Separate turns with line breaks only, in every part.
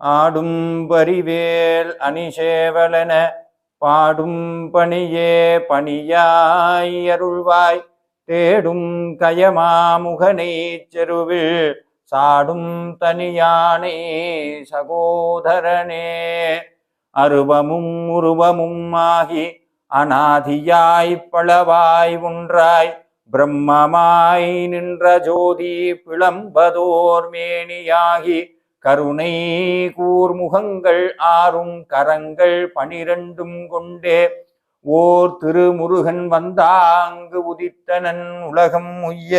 ஆடும் பரிவேல் அணிசேவலன பாடும் பணியே பணியாய் அருள்வாய். தேடும் கயமாமுகனை செருவில் சாடும் தனியானே சகோதரனே. அருவமும் உருவமும் ஆகி அநாதியாய் பளவாய் ஒன்றாய் பிரம்மமாய் நின்ற ஜோதி பிளம்பதோர் மேனியாகி கருணை கூர்முகங்கள் ஆறும் கரங்கள் பனிரெண்டும் கொண்டே. ஓர் திருமுருகன் வந்தாங்கு உதித்தனன் உலகம் உய்ய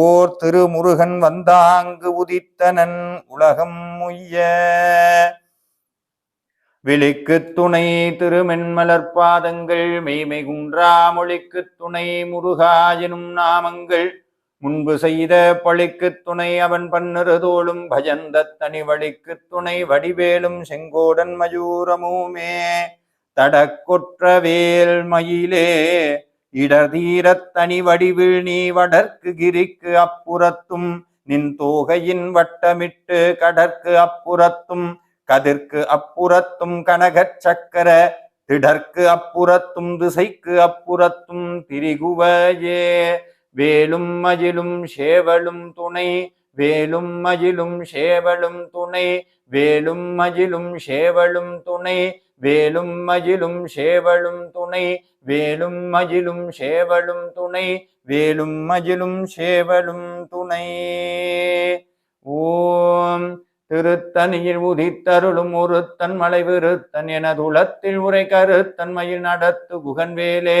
ஓர் திருமுருகன் வந்தாங்கு உதித்தனன் உலகம் உய்ய விழிக்கு துணை திருமென்மலர் பாதங்கள் மெய்மை குன்றா மொழிக்கு துணை முருகா எனும் நாமங்கள். முன்பு செய்த பழிக்கு துணை அவன் பன்னிருதோளும் பஜந்த தனி வழிக்கு துணை வடிவேலும் செங்கோடன் மயூரமுமே. தடக்கொற்ற வேல் மயிலே இடர்தீரத் தனி வடிவில் நீ வடற்கு கிரிக்கு அப்புறத்தும். நின் தோகையின் வட்டமிட்டு கடற்கு அப்புறத்தும். கதிர்க்கு அப்புறத்தும் கனகச் சக்கர திடற்கு அப்புறத்தும் திசைக்கு அப்புறத்தும். திரிகுவையே வேலும் மயிலும் சேவலும் துணை வேலும் மயிலும் சேவலும் துணை வேலும் மயிலும் சேவலும் துணை வேலும் மயிலும் சேவலும் துணை வேலும் மயிலும் சேவலும் துணை வேலும் மயிலும் சேவலும் துணை. ஓம் திருத்தனியில் உதித்தருளும் ஒருத்தன் மலை விருத்தன் மலைவிருத்தன் எனதுளத்தில் உரை கருத்தன்மையில் நடத்து குகன்வேலே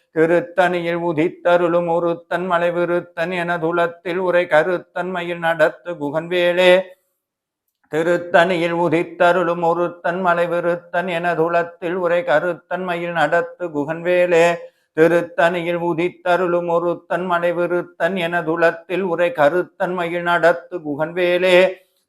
திருத்தனியில் உதித்தருளும் ஒருத்தன் மலைவிருத்தன் எனதுளத்தில் உரை கருத்தன்மையில் நடத்து குகன்வேலே. திருத்தனியில் உதித்தருளும் ஒருத்தன் மலைவிருத்தன் எனதுளத்தில் உரை கருத்தன்மையில் நடத்து குகன்வேலே. திருத்தனியில் உதித்தருளும் ஒருத்தன் மலைவிருத்தன் எனதுளத்தில் உரை கருத்தன்மையில் நடத்து குகன்வேலே.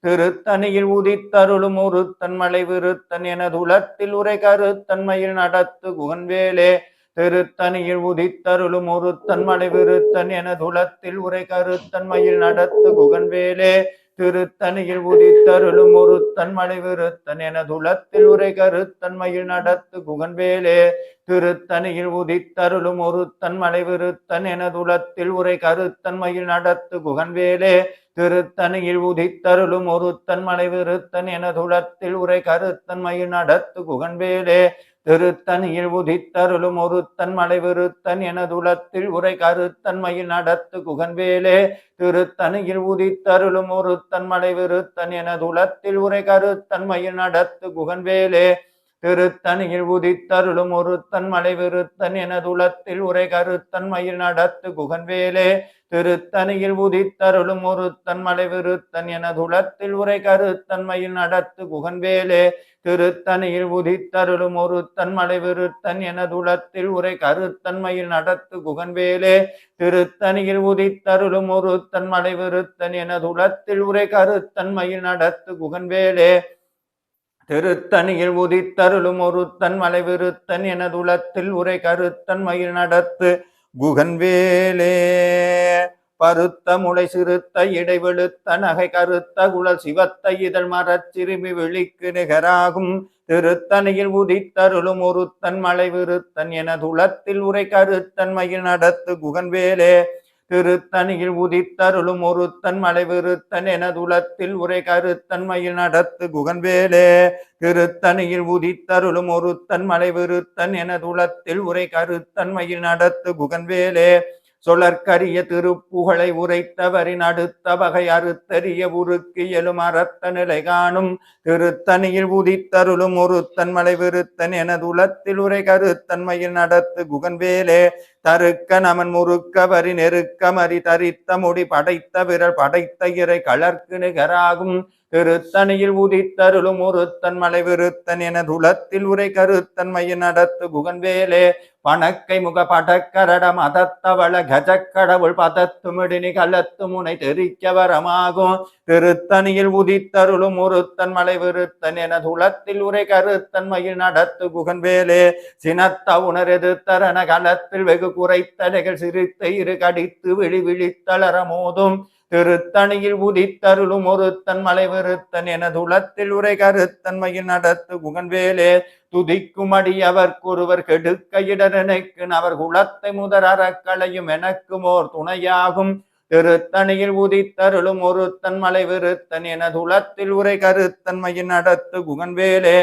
திருத்தனியில் உதித்தருளும் ஒருத்தன் மலைவிருத்தன் எனதுளத்தில் உரை கருத்தன்மையில் நடத்து குகன்வேலே. திருத்தனியில் உதித்தருளும் ஒருத்தன் மலைவிருத்தன் எனதுளத்தில் உரை கருத்தன்மையில் நடத்து குகன்வேலே. திருத்தனியில் உதித்தருளும் ஒருத்தன் மலைவிருத்தன் எனதுளத்தில் உரை கருத்தன்மையில் நடத்து குகன்வேலே. திருத்தனியில் உதித்தருளும் ஒருத்தன் மலைவிருத்தன் எனதுளத்தில் உரை கருத்தன்மையில் நடத்து குகன்வேலே. திருத்தனியில் உதித்தருளும் ஒருத்தன் மலைவிருத்தன் எனதுளத்தில் உரை கருத்தன்மையில் நடத்து குகன்வேலே. திருத்தன் உதித்தருளும் ஒருத்தன் மலைவிருத்தன் எனதுலத்தில் உரை கருத்தன்மையில் நடத்து குகன்வேலே. திருத்தனியில் உதித்தருளும் ஒருத்தன் மலைவிருத்தன் எனதுலத்தில் உரை கருத்தன்மையில் நடத்து குகன்வேலே. திருத்தனியில் உதித்தருளும் ஒருத்தன் மலைவிருத்தன் எனதுலத்தில் உரை கருத்தன்மையில் நடத்து குகன்வேலே. திருத்தனியில் உதித்தருளும் ஒருத்தன் மலைவிருத்தன் எனதுளத்தில் உரை கருத்தன்மையில் நடத்து குகன்வேலே. திருத்தனியில் உதித்தருளும் ஒருத்தன் மலைவிருத்தன் எனதுளத்தில் உரை கருத்தன்மையில் நடத்து குகன்வேலே. திருத்தனியில் உதித்தருளும் ஒருத்தன் மலைவிருத்தன் எனதுளத்தில் உரை கருத்தன்மையில் நடத்து குகன்வேலே. திருத்தணியில் உதித்தருளும் ஒருத்தன் மலைவிருத்தன் எனதுளத்தில் உரை கருத்தன்மையில் நடத்து குகன்வேலே. பருத்த முளை சிறுத்த இடைவெளுத்த நகை கருத்த குழல் சிவத்த இதழ் மரச்சிறுமி விழிக்கு நிகராகும். திருத்தனையில் உதித்தருளும் ஒருத்தன் எனது உளத்தில் உரை கருத்தன்மையில் நடத்து குகன்வேலே. திருத்தனியில் உதித்தருளும் ஒருத்தன் மலைவிருத்தன் எனதுலத்தில் உரை கருத்தன்மையில் நடத்து குகன்வேலே. திருத்தனியில் உதித்தருளும் ஒருத்தன் மலைவிருத்தன் எனதுலத்தில் உரை கருத்தன்மையில் நடத்து குகன்வேலே. சொலற்கரிய திருப்புகழை உரைத்தவரின் அடுத்த வகை அறுத்தறிய உருக்கு எழும் அறத்த நிலை காணும். திருத்தனியில் உதித்தருளும் ஒருத்தன் எனது உலத்தில் உரை கருத்தன்மையில் நடத்து குகன்வேலே தருக்க நமன் முறுக்க வரி நெருக்க மறி தரித்த முடி படைத்த விரல் படைத்த இறை கலர்க்கு நிகராகும். திருத்தணியில் உதித்தருளும் ஒருத்தன் மலைவிருத்தன் என துளத்தில் உரை கருத்தன்மையின் நடத்து குகன்வேலே பணக்கை முக படக்கரட மதத்தவள கஜக்கடவுள் பதத்துமிடினி கலத்து முனை தெரிக்க வரமாகும். திருத்தணியில் உதித்தருளும் ஒருத்தன் மலைவிருத்தன் என துளத்தில் உரை கருத்தன்மையில் நடத்து குகன்வேலே சினத்த உணர் தரண கலத்தில் வெகு குறைத்தலைகள் சிரித்த இரு கடித்து விழி விழித்தளர மோதும் திருத்தணியில் உதித்தருளும் ஒருத்தன் மலைவிருத்தன் என துளத்தில் உரை கருத்தன்மையில் நடத்து குகன்வேலே துதிக்கும் அடியவர்க்கொருவர் கெடுக்க இடரனைக்கு அவர் குலத்தை முதற் அறக்களையும் எனக்கும் ஓர் துணையாகும். திருத்தணியில் உதித்தருளும் ஒருத்தன் மலைவிருத்தன் என துளத்தில் உரை கருத்தன்மையின் நடத்து குகன்வேலே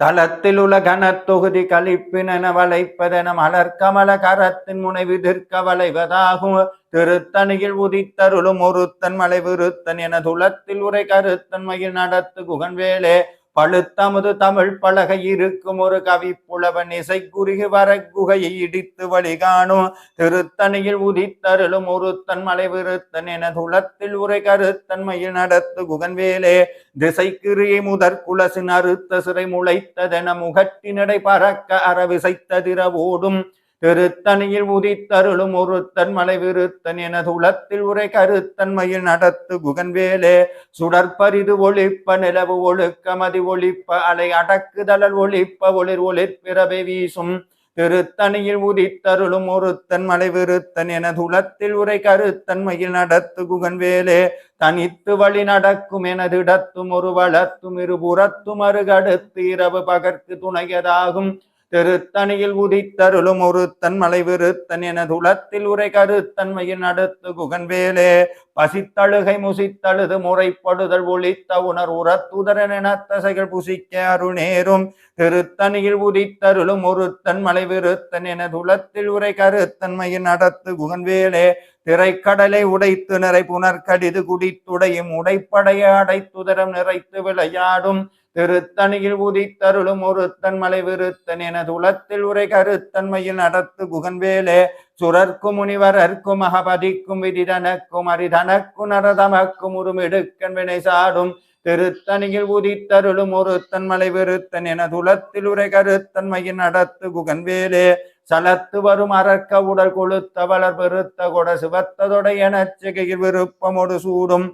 தளத்தில் உள்ள கனத்தொகுதி கழிப்பினென வளைப்பதென மலர் கமல கரத்தின் முனைவிதிர்க்க வளைவதாகும். திருத்தணியில் உதித்தருளும் ஒருத்தன் மலைவிருத்தன் என துளத்தில் உரை கருத்தன்மையில் நடத்து குகன்வேலே. பழுத்தமுது தமிழ் பலகை இருக்கும் ஒரு கவி புலவன் இசை குறுகி வர குகையை இடித்து வழிகாணும் திருத்தணியில் உதித்தருளும் ஒருத்தன் மலைவிருத்தன் என துளத்தில் உரை கருத்தன்மையில் நடத்து குகன்வேலே. திசைக்கிரியை முதற் குலசின் அறுத்த சிறை முளைத்ததென முகட்டினடை பறக்க அறவிசைத்ததிர ஓடும் திருத்தணியில் உதித்தருளும் ஒருத்தன் மலைவிருத்தன் எனது உளத்தில் உரை கருத்தன்மையில் நடத்து குகன்வேலே. சுடற்பரிது ஒளிப்ப நிலவு ஒழுக்கமதி ஒளிப்ப அலை அடக்குதழல் ஒளிப்ப ஒளிர் ஒளிர்பிறவை வீசும். திருத்தணியில் உதித்தருளும் ஒருத்தன் மலைவிருத்தன் எனது உளத்தில் உரை கருத்தன்மையில் நடத்து குகன்வேலே. தனித்து வழி நடக்கும் எனது இடத்தும் ஒரு வளத்தும் இருபுறத்தும் அருகடுத்து இரவு பகற்கு துணையதாகும். திருத்தணியில் உதித்தருளும் ஒருத்தன் மலைவிருத்தன் என துளத்தில் உரை கருத்தன்மையில் நடத்து குகன்வேலே. பசித்தழுகை முசித்தழுது முறைப்படுதல் ஒளித்த உணர் உரத்துதரன் என தசைகள் புசிக்க அருணேரும் திருத்தணியில் உதித்தருளும் ஒருத்தன் மலைவிருத்தன் என துளத்தில் உரை கருத்தன்மையில் நடத்து குகன்வேலே. திரைக்கடலை உடைத்து நிறை புனர்கடிது குடித்துடையும் உடைப்படைய அடைத்துதரம் நிறைத்து விளையாடும். திருத்தணியில் உதித்தருளும் ஒருத்தன் மலை விருத்தன் எனது உலத்தில் உரை கருத்தன்மையில் நடத்து குகன்வேலே. சுரர்க்கும் முனிவரர்க்கும் அகபதிக்கும் விதிதனக்கும் அரிதனக்கும் நரதமக்கும் உருமிடுக்கன் வினை சாடும். திருத்தணியில் உதித்தருளும் ஒருத்தன் மலை விருத்தன் என துளத்தில் உரை கருத்தன்மையில் நடத்து குகன்வேலே. சலத்து வரும் அறக்க உடல் கொளுத்த வளர் பெருத்த கொட சிவத்ததொடை எனச் சிகையில் விருப்பமொடு சூடும்.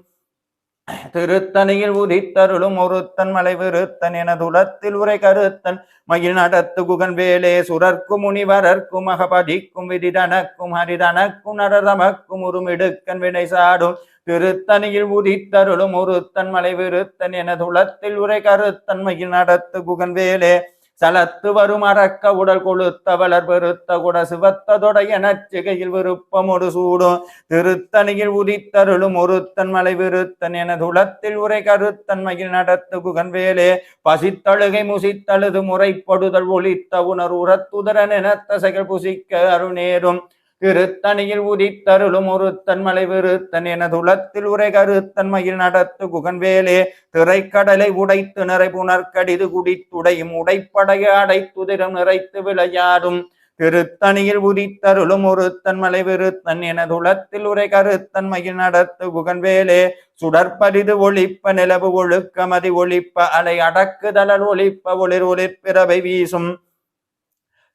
திருத்தணியில் உதித்தருளும் ஒருத்தன் மலைவிருத்தன் என துளத்தில் உரை கருத்தன் மயில் நடத்து குகன் வேலே சுரர்க்கும் முனிவரர்க்கும் அகபதிக்கும் விதிதனக்கும் ஹரிதனக்கும் நரதமக்கும் உருமிடுக்கன் வினை சாடும். திருத்தணியில் உதித்தருளும் ஒருத்தன் மலைவிருத்தன் என துளத்தில் உரை கருத்தன் மயில் நடத்து குகன் வேலே சலத்து வரும் அறக்க உடல் கொழுத்த வளர் பெருத்த குட சிவத்ததொடைய நச்சிகையில் விருப்பம் ஒரு சூடும் திருத்தணியில் உதித்தருளும் ஒருத்தன் மலை விருத்தன் என துளத்தில் உரை கருத்தன்மையில் நடத்து குகன் வேலே பசித்தழுகை முசித்தழுது முறைப்படுதல் ஒளித்த உணர் உரத்துதரன் என தசைகள் புசிக்க அருணேரும் திருத்தணியில் உதித்தருளும் ஒருத்தன் மலை விருத்தன் என துளத்தில் உரை கருத்தன் மயில் நடத்து குகன்வேலே. திரைக்கடலை உடைத்து நிறை புனர்கடிது குடித்துடையும் உடைப்படைய அடைத்துதிரம் நிறைத்து விளையாடும். திருத்தணியில் உதித்தருளும் ஒருத்தன் மலை விருத்தன் எனது துளத்தில் உரை கருத்தன் மயில் நடத்து குகன்வேலே. சுடற்பரிது ஒளிப்ப நிலவு ஒழுக்கமதி ஒளிப்ப அலை அடக்குதலல் ஒளிப்ப ஒளிர் ஒளிர்பிறவை வீசும்.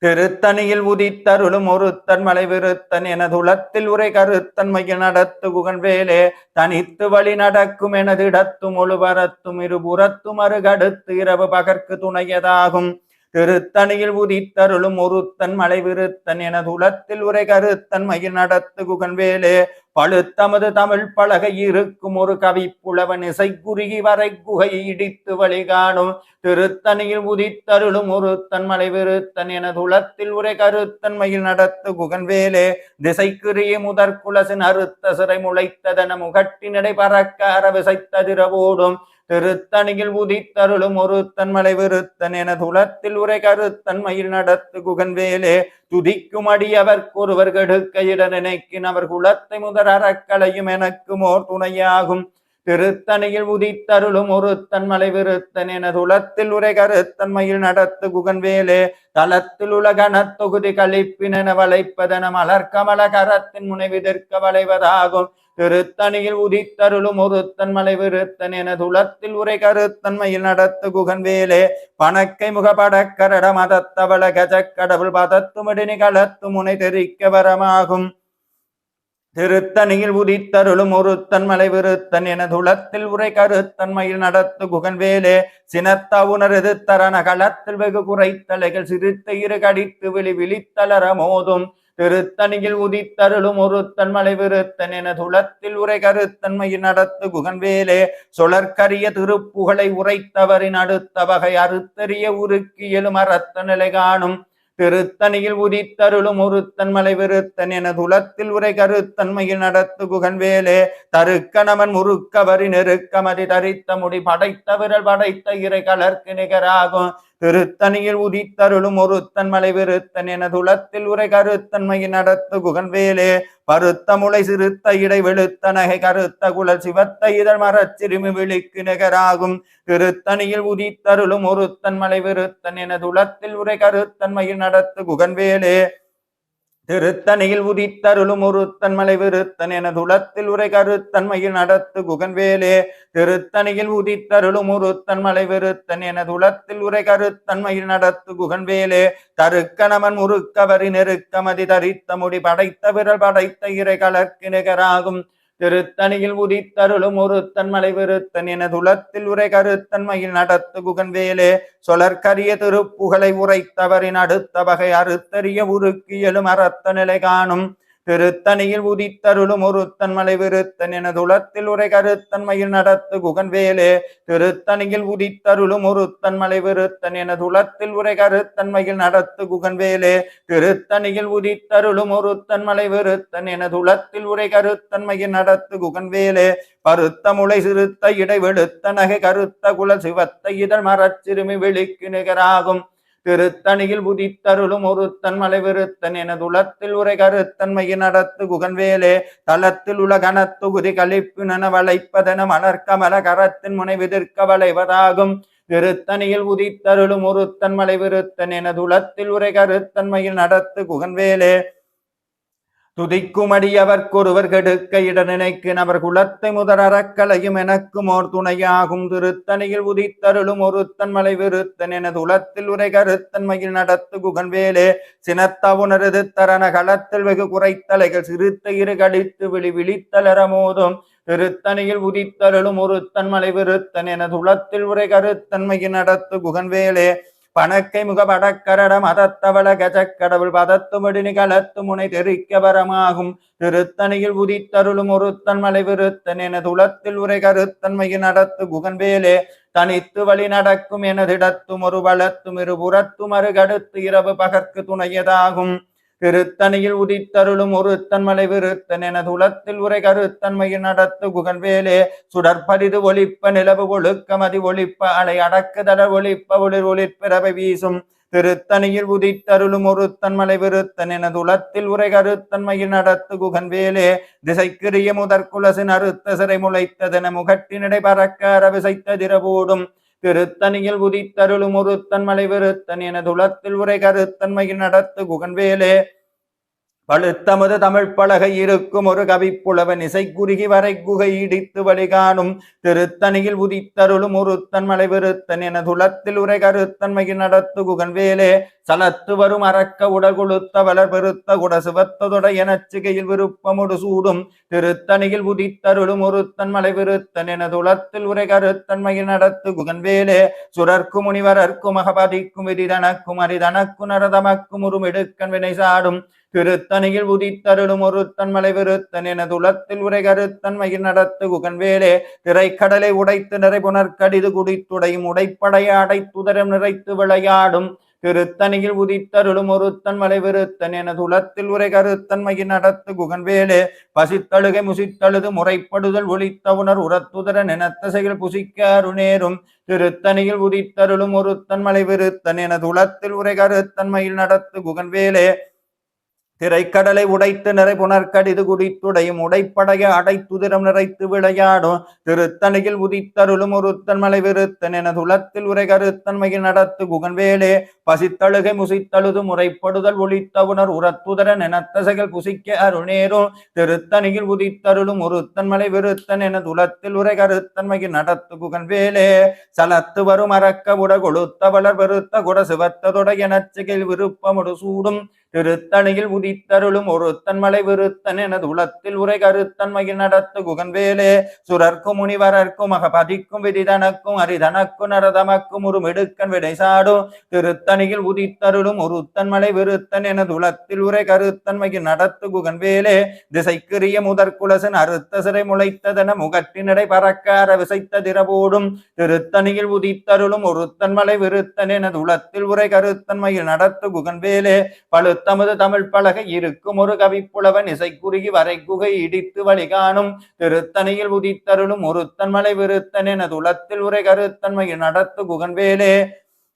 திருத்தணியில் உதித்தருளும் ஒருத்தன் மலைவிருத்தன் என துளத்தில் உரை கருத்தன் மைய நடத்து குகன் வேலே. தனித்து வழி நடக்கும் எனது இடத்தும் ஒழுவரத்தும் இருபுறத்தும் அருகடுத்து இரவு பகற்கு துணையதாகும். திருத்தணியில் உதித்தருளும் ஒருத்தன் மலை விருத்தன் என துளத்தில் உரை கருத்தன் மகிழ் நடத்து குகன்வேலே. பழுத்தமது தமிழ் பலகை இருக்கும் ஒரு கவி புலவன் இசை குறுகி வரை குகை இடித்து வழி காணும். திருத்தணியில் உதித்தருளும் ஒருத்தன் மலைவிருத்தன் என துளத்தில் உரை கருத்தன் மயில் நடத்து குகன்வேலே. திசைக்குரிய முதற்குலசின் அறுத்த சிறை முளைத்ததன முகட்டினடை பறக்க அரவிசைத்ததிரவோடும் திருத்தணியில் உதித்தருளும் ஒருத்தன் மலைவிருத்தன் என துளத்தில் உரை கருத்தன் மயில் நடத்து குகன் வேலே துதிக்கும் அடியவர்க்கொருவர் கெடுக்க இட நினைக்கின் அவர் குலத்தை முதற் அறக்கலையும் எனக்கும் ஓர் துணையாகும். திருத்தணியில் உதித்தருளும் ஒருத்தன் மலைவிருத்தன் என துளத்தில் உரை கருத்தன் மயில் நடத்து குகன் வேலே தளத்தில் உலகன தொகுதி கழிப்பினென வளைப்பதென மலர்கமல கரத்தின் முனைவிதற்க வளைவதாகும். திருத்தணியில் உதித்தருளும் ஒருத்தன் மலை விருத்தன் என துளத்தில் உரை கருத்தன்மையில் நடத்து குகன் வேலே பணக்கை முகபட கரட மதத்தவள கஜக்கடவுள் பதத்துமிடினி களத்து முனை தெரிக்க வரமாகும். திருத்தணியில் உதித்தருளும் ஒருத்தன் மலை விருத்தன் என துளத்தில் உரை கருத்தன்மையில் நடத்து குகன் வேலே சினத்த உணரது தரண களத்தில் வெகு குறைத்தலைகள் சிறுத்த இரு கடித்து விழி விழித்தளர மோதும். திருத்தணியில் உதித்தருளும் ஒருத்தன் மலை விருத்தன் என துளத்தில் உரை கருத்தன்மையில் நடத்து குகன் வேலே சொலற்கரிய திருப்புகழை உரைத்தவரின் அடுத்த வகை அறுத்தறிய உருக்கியலும் அறத்த நிலை காணும். திருத்தணியில் உதித்தருளும் ஒருத்தன் மலை விருத்தன் என துளத்தில் உரை கருத்தன்மையில் நடத்து குகன் வேலே தருக்கணவன் முறுக்கவரி நெருக்கமதி தரித்த முடி படைத்த விரல் படைத்த இறை கலர்க்கு நிகராகும். திருத்தணியில் உதித்தருளும் ஒருத்தன் மலை விருத்தன் என துளத்தில் உரை கருத்தன்மையில் நடத்து குகன் வேலே. பருத்த முளை சிறுத்த இடை வெளுத்த நகை கருத்த குழல் சிவத்த இதழ் மரச்சிறுமி விழிக்கு நிகராகும். திருத்தணியில் உதித்தருளும் ஒருத்தன் மலை விருத்தன் என துளத்தில் உரை கருத்தன்மையில் நடத்து குகன் வேலே. திருத்தணியில் உதித்தருளும் ஒருத்தன் மலை விருத்தன் என துளத்தில் உரை கருத்தன்மையில் நடத்து குகன்வேலே. திருத்தணியில் உதித்தருளும் ஒருத்தன் மலை விருத்தன் என துளத்தில் உரை கருத்தன்மையில் நடத்து குகன்வேலே. தருக்கணவன் முறுக்கவரி நெருக்கமதி தரித்த முடி படைத்த விரல் படைத்த இறை கலர்க்கு நிகராகும். திருத்தணியில் உதித்தருளும் ஒருத்தன் மலை விருத்தன் என துளத்தில் உரை கருத்தன்மையில் நடத்து குகன் வேலே சொலற்கரிய திருப்புகழை உரைத்தவரின் அடுத்த வகை அறுத்தறிய உருக்கியலும் அறத்த நிலை காணும். திருத்தணியில் உதித்தருளும் ஒருத்தன் மலை விருத்தன் என துளத்தில் உரை கருத்தன்மையில் நடத்து குகன் வேலே. திருத்தணியில் உதித்தருளும் ஒருத்தன் மலை விருத்தன் என துளத்தில் உரை கருத்தன்மையில் நடத்து குகன் வேலே. திருத்தணியில் உதித்தருளும் ஒருத்தன் மலை விருத்தன் என துளத்தில் உரை கருத்தன்மையில் நடத்து குகன் வேலே. பருத்த முளை சிறுத்த இடை வெளுத்த நகை கருத்த குல சிவத்த இதழ் மரச்சிறுமி விழிக்கு நிகராகும். திருத்தணியில் உதித்தருளும் ஒருத்தன் மலை விருத்தன் உளத்தில் உரை கருத்தன்மையில் நடத்து குகன்வேலே தளத்தில் உள்ள கனத்துகுதி கழிப்பு நன வளைப்பதென மலர்கமல கரத்தின் முனை விதிர்க்க வளைவதாகும். திருத்தணியில் உதித்தருளும் ஒருத்தன் மலை விருத்தன் உளத்தில் உரை கருத்தன்மையில் நடத்து குகன்வேலே துதிக்குமடியவர்க்கொருவர் கெடுக்க இட நினைக்கு நபர் குலத்தை முதல் அறக்கலையும் எனக்கும் ஓர் துணையாகும். திருத்தணியில் உதித்தருளும் ஒருத்தன் மலை விருத்தன் எனது உலத்தில் உரை கருத்தன்மையில் நடத்து குகன் வேலே. சினத்த உணரது தரண களத்தில் வெகு குறைத்தலைகள் சிறுத்த இரு கடித்து விழி விழித்தலர மோதும் திருத்தணியில் உதித்தருளும் ஒருத்தன் மலை விருத்தன் எனது உளத்தில் உரை கருத்தன்மையில் நடத்து குகன் வேலே. பணக்கை முகபடக்கரட மதத்தவள கஜக்கடவுள் பதத்து பதத்துமடி கலத்து முனை தெரிக்க வரமாகும் திருத்தணியில் உதித்தருளும் ஒருத்தன் மலை விருத்தன் என துளத்தில் உரை கருத்தன்மையில் நடத்து குகன் வேலே தனித்து வழி நடக்கும் எனதிடத்தும் ஒரு வளத்தும் இருபுறத்தும் அருகடுத்து இரவு பகற்கு துணையதாகும். திருத்தணியில் உதித்தருளும் ஒருத்தன் மலை விருத்தன் எனது உலத்தில் உரை கருத்தன்மையில் நடத்து குகன் வேலே சுடற்பரிது ஒளிப்ப நிலவு ஒழுக்கமதி ஒளிப்ப அலை அடக்குதல ஒளிப்ப ஒளிர் ஒளிப்பிறவை வீசும். திருத்தணியில் உதித்தருளும் ஒருத்தன் மலை விருத்தன் எனது உலத்தில் உரை கருத்தன்மையில் நடத்து குகன் வேலே திசைக்கிரிய முதற்குலசின் அறுத்த சிறை முளைத்ததென முகட்டினிடை பறக்க அரவிசைத்த திரபூடும். திருத்தணியில் உதித்தருளும் ஒருத்தன் மலை விருத்தன் எனது துளத்தில் உரை கருத்தன்மையில் நடத்து குகன்வேலே. பழுத்தமுது தமிழ் பலகை இருக்கும் ஒரு கவிப்புலவன் இசை வரை குகை இடித்து வழிகாணும். திருத்தணியில் உதித்தருளும் ஒருத்தன் மலை விருத்தன் என துளத்தில் உரை கருத்தன்மையில் நடத்து குகன் வேலே. சலத்து வரும் அறக்க உடல் கொளுத்த வளர் பெருத்த குட சிவத்ததொட எனச்சிகையில் விருப்பமுடு சூடும். திருத்தணியில் உதித்தருளும் ஒருத்தன் மலை விருத்தன் என துளத்தில் உரை கருத்தன்மையில் நடத்து குகன் வேலே. சுரர்க்கும் முனிவரர்க்கும் மகபதிக்கும் விரிதனக்கும் அரிதனக்கும் நரதமக்கும் உருமெடுக்கன் வினை சாடும். திருத்தணியில் உதித்தருளும் ஒருத்தன் மலை விருத்தன் என துளத்தில் உரை கருத்தன்மையில் நடத்து குகன் வேலே திரைக்கடலை உடைத்து நிறைபுணர் கடிது குடித்துடையும் உடைப்படையாடை துதரம் நிறைத்து விளையாடும். திருத்தணியில் உதித்தருளும் ஒருத்தன் மலை விருத்தன் என துளத்தில் உரை கருத்தன்மையில் நடத்து குகன் வேலே பசித்தழுகை முசித்தழுது முறைப்படுதல் ஒளித்த உணர் உரத்துதர நினத்தசைகள் புசிக்க அருணேரும் திருத்தணியில் உதித்தருளும் ஒருத்தன் மலை விருத்தன் என துளத்தில் உரை கருத்தன்மையில் நடத்து குகன் வேலே திரைக்கடலை உடைத்து நிறை புனர்கடிது குடித்துடையும் உடைப்படைய அடைத்துதிரம் நிறைத்து விளையாடும். திருத்தணியில் உதித்தருளும் ஒருத்தன் மலை விருத்தன் என துலத்தில் உரை கருத்தன்மையில் நடத்து குகன்வேலே. பசித்தழுகை முசித்தழுது முறைப்படுதல் ஒளித்த உணர் உரத்துதர நினத்தசைகள் புசிக்க அருணேரும் திருத்தணியில் உதித்தருளும் ஒருத்தன் மலை விருத்தன் என துலத்தில் உரை கருத்தன்மையில் நடத்து குகன்வேலே. சலத்து வரும் அறக்க உட கொழுத்த வளர் வெறுத்த குட சிவத்ததொட எனச்சுகில் விருப்பமுடு சூடும். திருத்தணியில் உதித்தருளும் ஒருத்தன் மலை விருத்தன் எனது உளத்தில் உரை கருத்தன் மகிழ் நடத்து குகன்வேலே சுரர்க்கும் முனிவரர்க்கும் மகபதிக்கும் விதிதனக்கும் அரிதனக்கும் நரதமக்கும் ஒரு மிடுக்கன் விடைசாடும் திருத்தணியில் உதித்தருளும் ஒருத்தன் மலை விருத்தன் எனது உளத்தில் உரை கருத்தன் மகிழ் நடத்து குகன்வேலே திசைக்கிரிய முதற்குலசன் அறுத்த சிறை முளைத்ததென முகட்டினடை பறக்கார விசைத்த திரபோடும் திருத்தணியில் உதித்தருளும் ஒருத்தன் மலை விருத்தன் எனது உளத்தில் உரை கருத்தன் மகிழ் நடத்து குகன்வேலே பழுத்தமது தமிழ் பழக இருக்கும் ஒரு கவிப்புலவன் இசைக்குறுகி வரை குகை இடித்து வழிகாணும் திருத்தணியில் உதித்தருளும் ஒருத்தன் மலை விருத்தன் என உளத்தில் உரை கருத்தன்மையில் நடத்து குகன்வேலே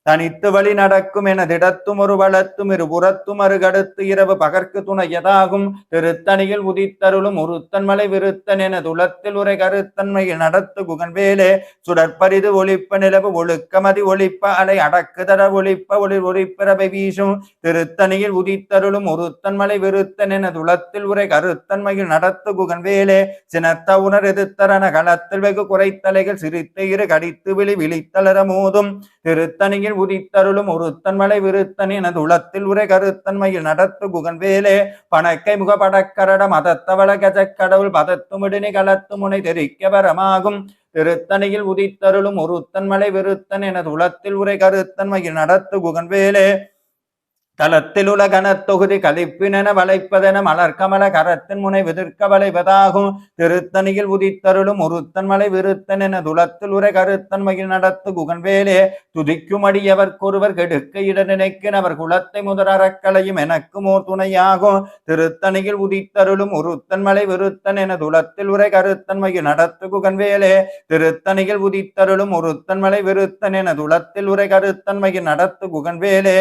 தனித்து வழி நடக்கும் என திடத்தும் ஒரு வளத்தும் இருபுறத்தும் அருகடுத்து இரவு பகற்கு துணையதாகும் திருத்தணியில் உதித்தருளும் உருத்தன்மலை விருத்தன் என துளத்தில் உரை கருத்தன்மையில் நடத்து குகன்வேலே. சுடற்பரிது ஒளிப்ப நிலவு ஒழுக்கமதி ஒளிப்ப அலை அடக்குதர ஒளிப்ப ஒளி ஒளிப்பிறவை வீசும். திருத்தணியில் உதித்தருளும் உருத்தன்மலை விருத்தன் என துளத்தில் உரை கருத்தன்மையில் நடத்து குகன்வேலே. சினத்த உணர் எதிர்த்தரன களத்தில் வெகு குறைத்தலைகள் சிரித்து இரு கடித்து விழி விழித்தளர மோதும். திருத்தணியில் உதித்தருளும் ஒருத்தன் மலை விருத்தன் எனது உளத்தில் உரை கருத்தன்மையில் நடத்து குகன்வேலே. பணக்கை முகபடக்கரட மதத்தவள கஜக்கடவுள் பதத்துமிடினி களத்து முனை தெரிக்க வரமாகும். திருத்தணியில் உதித்தருளும் ஒருத்தன்மலை விருத்தன் எனது உளத்தில் உரை கருத்தன்மையில் நடத்து குகன்வேலே. வேலே உல தொகுதி கலிப்பினென வளைப்பதென மலர்கமல கரத்தின் முனை விதிர்க்க வளைவதாகும். திருத்தணியில் உதித்தருளும் உருத்தன் மலை விருத்தன் என துளத்தில் உரை கருத்தன் மகிழ் நடத்து குகன்வேலே. துதிக்கும் அடியவர்க்கொருவர் கெடுக்க இட நினைக்கின் அவர் குலத்தை முதல் அறக்கலையும் எனக்கும் ஓர் துணையாகும். திருத்தணியில் உதித்தருளும் உருத்தன் மலை விருத்தன் என துளத்தில் உரை கருத்தன் மகிழ் நடத்து குகன்வேலே. திருத்தணியில் உதித்தருளும் உருத்தன் மலை விருத்தன் என துளத்தில் உரை கருத்தன் மகிழ் நடத்து குகன்வேலே.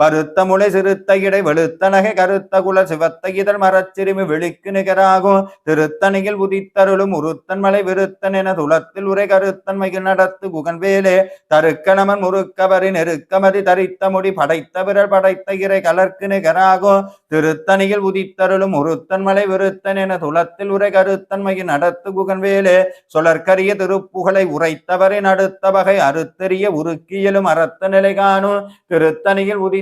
பருத்த முளை சிறுத்த இடை வெளுத்த நகை கருத்த குல சிவத்த இதழ் மரச்சிறுமி வெளிக்கு நிகராகும். திருத்தணியில் உதித்தருளும் உருத்தன் மலை விருத்தன் என துளத்தில் உரை கருத்தன் மகிழ் நடத்து குகன் வேலே தருக்கணமன் முறுக்கவரி நெருக்கமதி தரித்த முடி படைத்த விரல் படைத்த இறை கலர்க்கு நிகராகும். திருத்தணியில் உதித்தருளும் உருத்தன் மலை விருத்தன் என துளத்தில் உரை கருத்தன் மகிழ் நடத்து குகன் வேலே சொலற்கரிய திருப்புகளை உரைத்தவரை நடுத்த வகை அறுத்தெறிய உருக்கியலும் அறத்த நிலை காணும். திருத்தணியில் உதி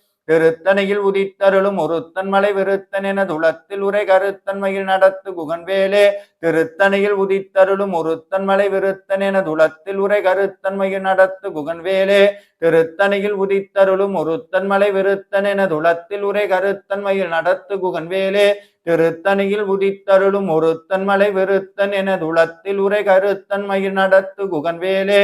திருத்தனையில் உதித்தருளும் ஒருத்தன் மலை விருத்தன் என துளத்தில் உரை கருத்தன்மையில் நடத்து குகன்வேலே. திருத்தனையில் உதித்தருளும் ஒருத்தன் மலை விருத்தன் என துளத்தில் உரை கருத்தன்மையில் நடத்து குகன்வேலே. திருத்தனையில் உதித்தருளும் ஒருத்தன் மலை விருத்தன் என துளத்தில் உரை கருத்தன்மையில் நடத்து குகன்வேலே. திருத்தனையில் உதித்தருளும் ஒருத்தன் மலை விருத்தன் என துளத்தில் உரை கருத்தன்மையில் நடத்து குகன்வேலே.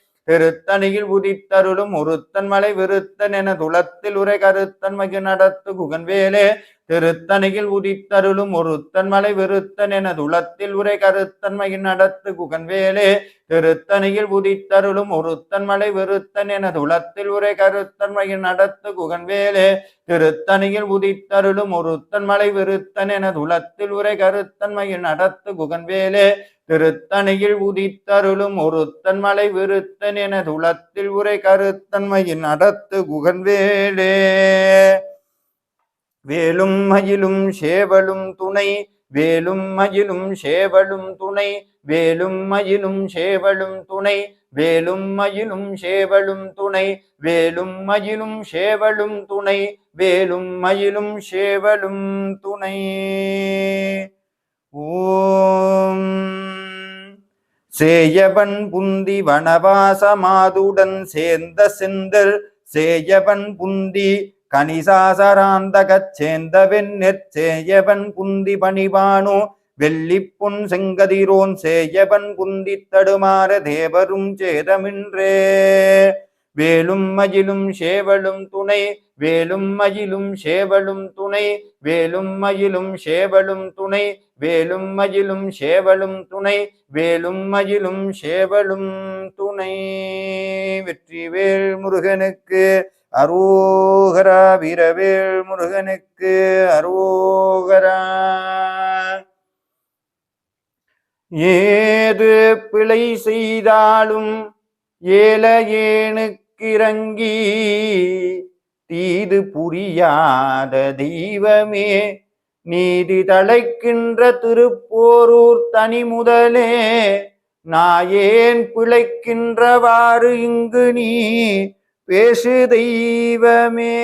திருத்தணியில் உதித்தருளும் உருத்தன் மலை விருத்தன் என துளத்தில் உரை கருத்தன் மகி நடத்து குகன்வேலே. திருத்தணியில் உதித்தருளும் ஒருத்தன் மலை விருத்தன் என துளத்தில் உரை கருத்தன் மகி நடத்து குகன்வேலே. திருத்தணியில் உதித்தருளும் ஒருத்தன் மலை விருத்தன் என துளத்தில் உரை கருத்தன் மகி நடத்து குகன்வேலே. திருத்தணியில் உதித்தருளும் ஒருத்தன் மலை விருத்தன் என துளத்தில் உரை கருத்தன் மகி நடத்து குகன்வேலே. திருத்தணியில் உதித்தருளும் ஒருத்தன் மலை விருத்தன் என துளத்தில் உரை கருத்தன்மையின் அடத்து குகன்வேலே. வேலும் மயிலும் சேவலும் துணை வேலும் மயிலும் சேவலும் துணை வேலும் மயிலும் சேவலும் துணை வேலும் மயிலும் சேவலும் துணை வேலும் மயிலும் சேவலும் துணை வேலும் மயிலும் சேவலும் துணை. ஓம். சேயவன் புந்தி வனவாசமாதுடன் சேர்ந்த செந்தர் சேயவன் புந்தி கனிசாசராந்தகச் சேர்ந்தவென் சேயவன் புந்தி பணிவானோ வெள்ளிப்புன் செங்கதிரோன் சேயவன் புந்தி தடுமாற தேவரும் சேதமின்றே. வேலும் மயிலும் சேவலும் துணை வேலும் மயிலும் சேவலும் துணை வேலும் மயிலும் சேவலும் துணை வேலும் மயிலும் சேவலும் துணை வேலும் மயிலும் சேவலும் துணை. வெற்றி வேல் முருகனுக்கு அரோகரா வீரவேல் முருகனுக்கு அரோகரா. ஏது பிழை செய்தாலும் ஏல ஏனுக்கிறங்கி தீது புரியாத தெய்வமே நீதி தழைக்கின்ற திருப்போரூர் தனி முதலே நாயேன் பிழைக்கின்றவாறு இங்கு நீ பேசு தெய்வமே.